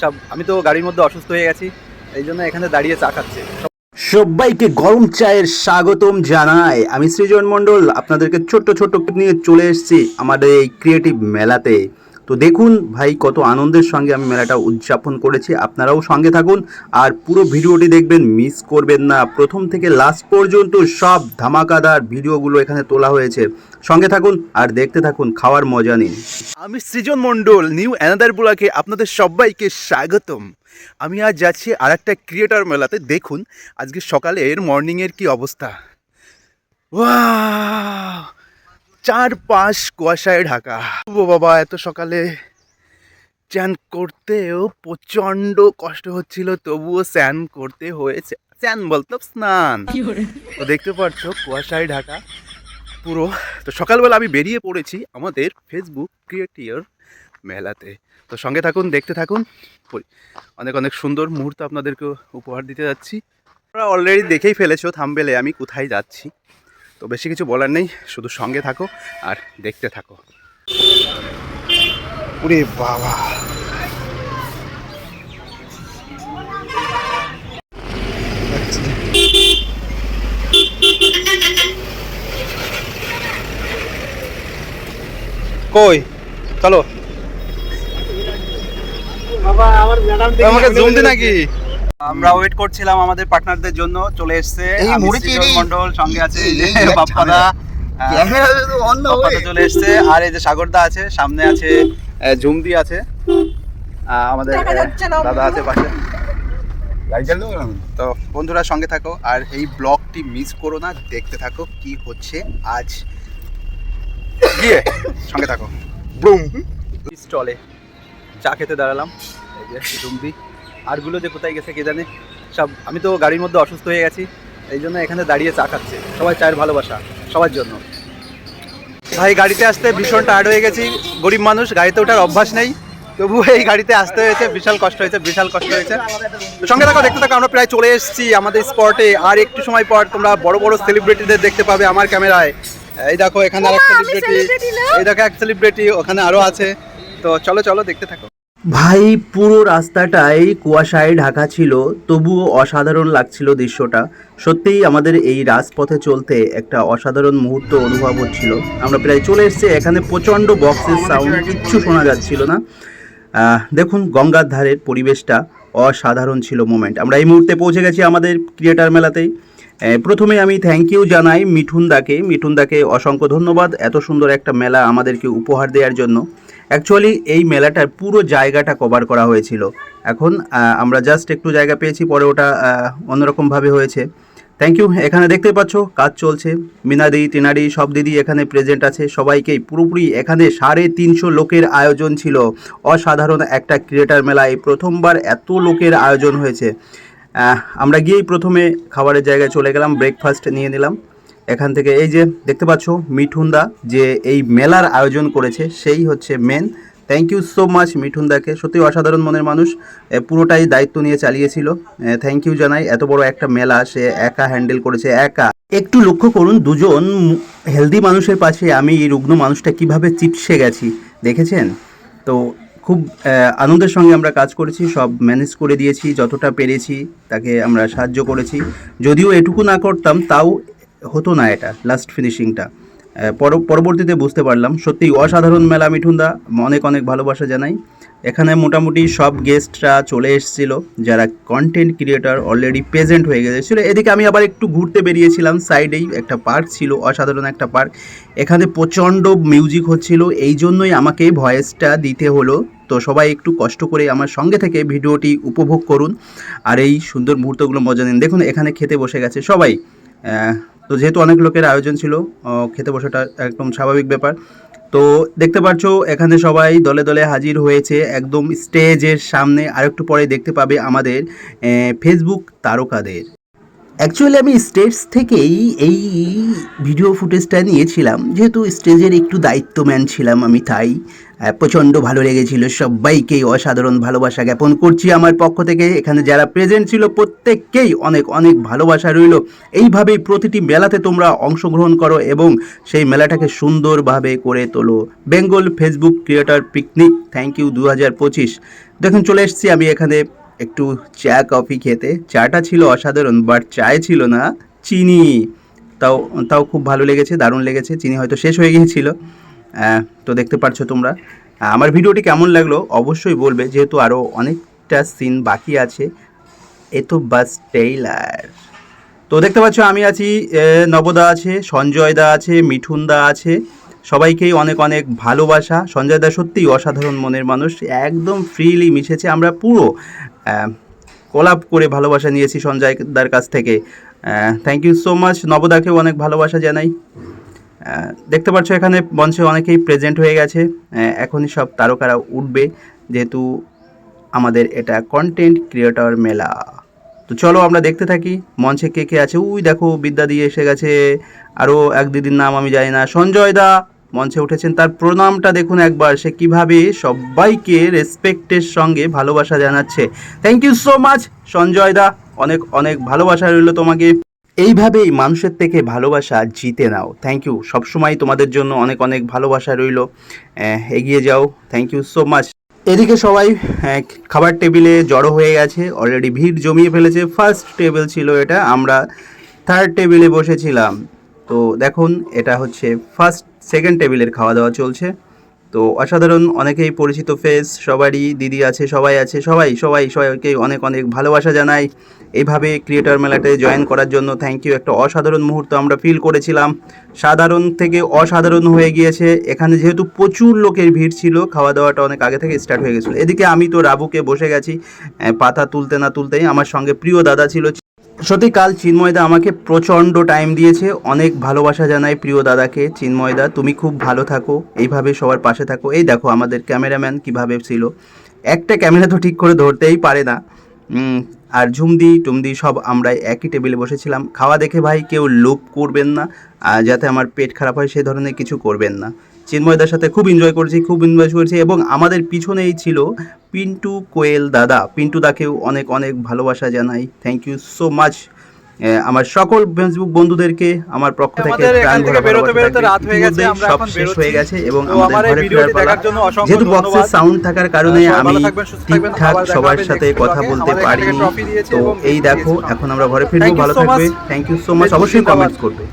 সব, আমি তো গাড়ির মধ্যে অসুস্থ হয়ে গেছি, এই জন্য এখানে দাঁড়িয়ে চা খাচ্ছে। সবাইকে গরম চায়ের স্বাগতম জানাই। আমি সৃজন মন্ডল আপনাদেরকে ছোট্ট ছোট্ট নিয়ে চলে এসেছি আমাদের এই ক্রিয়েটিভ মেলাতে। তো দেখুন ভাই, কত আনন্দের সঙ্গে আমি মেলাটা উদযাপন করেছি। আপনারাও সঙ্গে থাকুন। আর পুরো ভিডিওটি দেখবেন, মিস করবেন না। প্রথম থেকে লাস্ট পর্যন্ত সব ধামাকাদার ভিডিওগুলো এখানে তোলা হয়েছে। সঙ্গে থাকুন আর দেখতে থাকুন, খাওয়ার মজা নিন। আমি সৃজন মণ্ডল, নিউ অ্যানাদার ব্লকে আপনাদের সবাইকে স্বাগতম। আমি আজ যাচ্ছি আর একটা ক্রিয়েটার মেলাতে। দেখুন, আজকে সকালের মর্নিংয়ের কি অবস্থা। ওয়াও! চার পাঁচ কুয়াশায় ঢাকা। ও বাবা এত সকালে স্নান করতেও প্রচণ্ড কষ্ট হচ্ছিল তবুও স্নান করতে হয়েছে। স্নান বলতো স্নান। তো দেখতে পাচ্ছ কুয়াশায় ঢাকা পুরো। তো সকালবেলা আমি বেরিয়ে পড়েছি আমাদের ফেসবুক ক্রিয়েটিয়ার মেলাতে। তো সঙ্গে থাকুন দেখতে থাকুন। অনেক অনেক সুন্দর মুহূর্ত আপনাদেরকে উপহার দিতে যাচ্ছি। আপনারা অলরেডি দেখেই ফেলেছো থামবেলে আমি কোথায় যাচ্ছি? তো বেশি কিছু বলার নেই শুধু সঙ্গে থাকো আর দেখতে থাকো। ওরে বাবা। কই? চলো। বাবা আমার ম্যাডাম আমাকে জুম দি নাকি? আমরা ওয়েট করছিলাম আমাদের পার্টনারদের জন্য চলে এসেছে। আমি সৃজন চিনি। সঙ্গে আছে এই যে এই যে বাপ্পাদা। চলে এসেছে আর এই যে সাগরদা আছে সামনে আছে জুমদি আছে। আমাদের। দাদা আছে পাশে। তো বন্ধুরা সঙ্গে থাকো আর এই ব্লগটি মিস করো না দেখতে থাকো কি হচ্ছে আজ। গিয়ে সঙ্গে থাকো। বুম স্টলে চা খেতে দাঁড়ালাম এই যে ডুমদি আরগুলো যে কোথায় গেছে কে জানে? সব আমি তো গাড়ির মধ্যে অসুস্থ হয়ে গেছি এই জন্য এখানে দাঁড়িয়ে চা খাচ্ছে। সবাই চায়ের ভালোবাসা সবার জন্য। ভাই গাড়িতে আসতে ভীষণ টায়ার্ড হয়ে গেছি। গরিব মানুষ গাড়িতে ওঠার অভ্যাস নেই। তবু এই গাড়িতে আসতে হয়েছে বিশাল কষ্ট হয়েছে বিশাল কষ্ট হয়েছে। সঙ্গে থাকো দেখতে থাকো আমরা প্রায় চলে এসেছি আমাদের স্পটে আর একটু সময় পর তোমরা বড় বড় সেলিব্রিটিদের দেখতে পাবে আমার ক্যামেরায়। এই দেখো এখানে আর এক সেলিব্রিটি এই দেখো এক সেলিব্রিটি ওখানে আরও আছে। তো চলো চলো দেখতে থাকো। ভাই, পুরো রাস্তাটাই কুয়াশায় ঢাকা ছিল, তবুও অসাধারণ লাগছিল দৃশ্যটা। সত্যিই আমাদের এই রাজপথে চলতে একটা অসাধারণ মুহূর্ত অনুভব হচ্ছিল। আমরা প্রায় চলে এসেছি, এখানে প্রচণ্ড বক্সের সাউন্ড কিচ্ছু শোনা যাচ্ছিল না। দেখুন গঙ্গার ধারের পরিবেশটা অসাধারণ ছিল মোমেন্ট আমরা এই মুহূর্তে পৌঁছে গেছি আমাদের ক্রিয়েটার মেলাতেই। প্রথমে আমি থ্যাংক ইউ জানাই মিঠুন দাকে। মিঠুন দাকে অসংখ্য ধন্যবাদ, এত সুন্দর একটা মেলা আমাদেরকে উপহার দেওয়ার জন্য। অ্যাকচুয়ালি এই মেলাটার পুরো জায়গাটা কভার করা হয়েছিল। এখন আমরা জাস্ট একটু জায়গা পেয়েছি, পরে ওটা অন্যরকমভাবে হয়েছে। থ্যাংক ইউ এখানে দেখতে পাচ্ছ, কাজ চলছে। মিনাদি, টিনাদি, সব দিদি এখানে প্রেজেন্ট আছে। সবাইকেই পুরোপুরি এখানে সাড়ে তিনশো লোকের আয়োজন ছিল। অসাধারণ একটা ক্রিয়েটার মেলা এই প্রথমবার এত লোকের আয়োজন হয়েছে। আমরা গিয়েই প্রথমে খাবারের জায়গায় চলে গেলাম ব্রেকফাস্ট নিয়ে নিলাম। এখান থেকে এই যে দেখতে পাচ্ছ মিঠুনদা যে এই মেলার আয়োজন করেছে, সেই হচ্ছে main thank you so much মিঠুনদাকে। সত্যি অসাধারণ মনের মানুষ। পুরোটাই দায়িত্ব নিয়ে চালিয়েছিল। থ্যাংক ইউ জানাই। এত বড় একটা মেলা সে একা হ্যান্ডেল করেছে, একা। একটু লক্ষ্য করুন, দুজন হেলদি মানুষের পাশে আমি এই রুগ্ন মানুষটা কীভাবে চিপসে গেছি, দেখেছেন? তো খুব আনন্দের সঙ্গে আমরা কাজ করেছি, সব ম্যানেজ করে দিয়েছি, যতটা পেরেছি তাকে আমরা সাহায্য করেছি। যদিও এটুকু না করতাম, তাও হতো না এটা লাস্ট ফিনিশিংটা পর- পরবর্তীতে বুঝতে পারলাম সত্যি অসাধারণ মেলা মিঠুনদা, অনেক অনেক ভালোবাসা জানাই। এখানে মোটামুটি সব গেস্টরা চলে এসেছিল, যারা কন্টেন্ট ক্রিয়েটার অলরেডি প্রেজেন্ট হয়ে গেছিল এদিকে আমি আবার একটু ঘুরতে বেরিয়েছিলাম সাইডেই একটা পার্ক ছিল, অসাধারণ একটা পার্ক এখানে প্রচণ্ড মিউজিক হচ্ছিল, এই জন্যই আমাকে ভয়েসটা দিতে হলো। তো সবাই একটু কষ্ট করে আমার সঙ্গে থেকে ভিডিওটি উপভোগ করুন, আর এই সুন্দর মুহূর্তগুলো মজা নিন। দেখুন, এখানে খেতে বসে গেছে সবাই। তো যেহেতু অনেক লোকের আয়োজন ছিল খেতে বসাটা একদম স্বাভাবিক ব্যাপার। তো দেখতে পাচ্ছ এখানে সবাই দলে দলে হাজির হয়েছে। একদম স্টেজের সামনে আরেকটু পরে দেখতে পাবে আমাদের ফেসবুক তারকাদের। অ্যাকচুয়ালি আমি স্টেজ থেকেই এই ভিডিও ফুটেজটা নিয়েছিলাম। যেহেতু স্টেজের একটু দায়িত্বম্যান ছিলাম আমি, তাই প্রচণ্ড ভালো লেগেছিল। সবাইকেই অসাধারণ ভালোবাসা জ্ঞাপন করছি আমার পক্ষ থেকে। এখানে যারা প্রেজেন্ট ছিল, প্রত্যেককেই অনেক অনেক ভালোবাসা রইল। এইভাবেই প্রতিটি মেলাতে তোমরা অংশগ্রহণ করো এবং সেই মেলাটাকে সুন্দরভাবে করে তোলো। Bengal Facebook creator picnic thank you দু হাজার পঁচিশ। দেখুন, চলে এসেছি আমি এখানে। একটু চা, কফি খেতে। চাটা ছিল অসাধারণ বাট চায় ছিল না চিনি। তাও তাও খুব ভালো লেগেছে, দারুণ লেগেছে। চিনি হয়তো শেষ হয়ে গিয়েছিল। তো দেখতে পাচ্ছ তোমরা। আমার ভিডিওটি কেমন লাগল অবশ্যই বলবে, যেহেতু আরও অনেকটা সিন বাকি আছে। এ তো বাস টেইলার তো দেখতে পাচ্ছ, আমি আছি নবদা আছে, সঞ্জয় দা আছে, মিঠুন দা আছে। সবাইকেই অনেক অনেক ভালোবাসা। সঞ্জয় দা সত্যিই অসাধারণ মনের মানুষ, একদম ফ্রিলি মিশেছে। আমরা পুরো কোলাপ করে ভালোবাসা নিয়েছি সঞ্জয় দার কাছ থেকে। থ্যাংক ইউ সো মাচ নবদাকেও অনেক ভালোবাসা জানাই। দেখতে পাচ্ছ এখানে মঞ্চে অনেকেই প্রেজেন্ট হয়ে গেছে। এখনই সব তারকারা উঠবে, যেহেতু আমাদের এটা কন্টেন্ট ক্রিয়েটর মেলা। তো চলো আমরা দেখতে থাকি মঞ্চে কে কে আছে। উই দেখো বিদ্যা দিয়ে এসে গেছে। আরও এক দিদির নাম আমি জানি না। সঞ্জয় দা! মঞ্চে উঠেছেন। তার প্রণামটা দেখুন একবার, সে কীভাবে সবাইকে রেসপেক্টের সঙ্গে ভালোবাসা জানাচ্ছে। Thank you so much Sanjay da. অনেক অনেক ভালোবাসা রইল তোমাকে। এইভাবেই মানুষের থেকে ভালোবাসা জিতে নাও। থ্যাংক ইউ সবসময় তোমাদের জন্য অনেক অনেক ভালোবাসা রইল। এগিয়ে যাও। থ্যাংক ইউ সো মাচ এদিকে সবাই খাবার টেবিলে জড়ো হয়ে গেছে। অলরেডি ভিড় জমিয়ে ফেলেছে। ফার্স্ট টেবিল ছিল এটা। আমরা থার্ড টেবিলে বসেছিলাম। তো দেখুন, এটা হচ্ছে ফার্স্ট সেকেন্ড টেবিলের খাওয়া দাওয়া চলছে। তো অসাধারণ, অনেকেই পরিচিত ফেস সবারই দিদি আছে, সবাই আছে, সবাই সবাই, সবাইকে অনেক অনেক ভালোবাসা জানাই। এইভাবে ক্রিয়েটার মেলাতে জয়েন করার জন্য থ্যাংক ইউ একটা অসাধারণ মুহূর্ত আমরা ফিল করেছিলাম। সাধারণ থেকে অসাধারণ হয়ে গিয়েছে। এখানে যেহেতু প্রচুর লোকের ভিড় ছিল খাওয়া দাওয়াটা অনেক আগে থেকে স্টার্ট হয়ে গেছিল। এদিকে আমি তো রাবুকে বসে গেছি। পাতা তুলতে না তুলতেই আমার সঙ্গে প্রিয় দাদা ছিল। সত্যি, কাল চিন্ময়দা আমাকে প্রচণ্ড টাইম দিয়েছে। অনেক ভালোবাসা জানাই প্রিয় দাদাকে। চিন্ময়দা তুমি খুব ভালো থাকো। এইভাবে সবার পাশে থাকো। এই দেখো আমাদের ক্যামেরাম্যান কীভাবে ছিল। একটা ক্যামেরা তো ঠিক করে ধরতেই পারে না। আর ঝুমদি, টুমদি সব আমরা একই টেবিলে বসেছিলাম। খাওয়া দেখে ভাই কেউ লোভ করবেন না, আর যাতে আমার পেট খারাপ হয় সেই ধরনের কিছু করবেন না। চিন্ময়দার সাথে খুব এনজয় করেছি, খুব এনজয় করেছি, এবং আমাদের পিছনেই ছিল পিন্টু কোয়েল দাদা। পিন্টু দাকেও অনেক অনেক ভালোবাসা জানাই। থ্যাংক ইউ সো মাচ আমার সকল ফেসবুক বন্ধুদেরকে আমার পক্ষ থেকে প্রাণ ভরা বেরোতে ভালোবাসা বেরোতে রাত হয়ে গেছে, আমরা সব শেষ হয়ে গেছে এবং আমাদের ঘরে ফেরার পালা। জন্য অসংখ্য যেহেতু বক্সের সাউন্ড থাকার কারণে আমি ঠিকঠাক সবার সাথে কথা বলতে পারিনি তো এই দেখো এখন আমরা ঘরে ফিরবো ভালো থাকবে। থ্যাংক ইউ সো মাচ অবশ্যই। কমেন্টস করবে।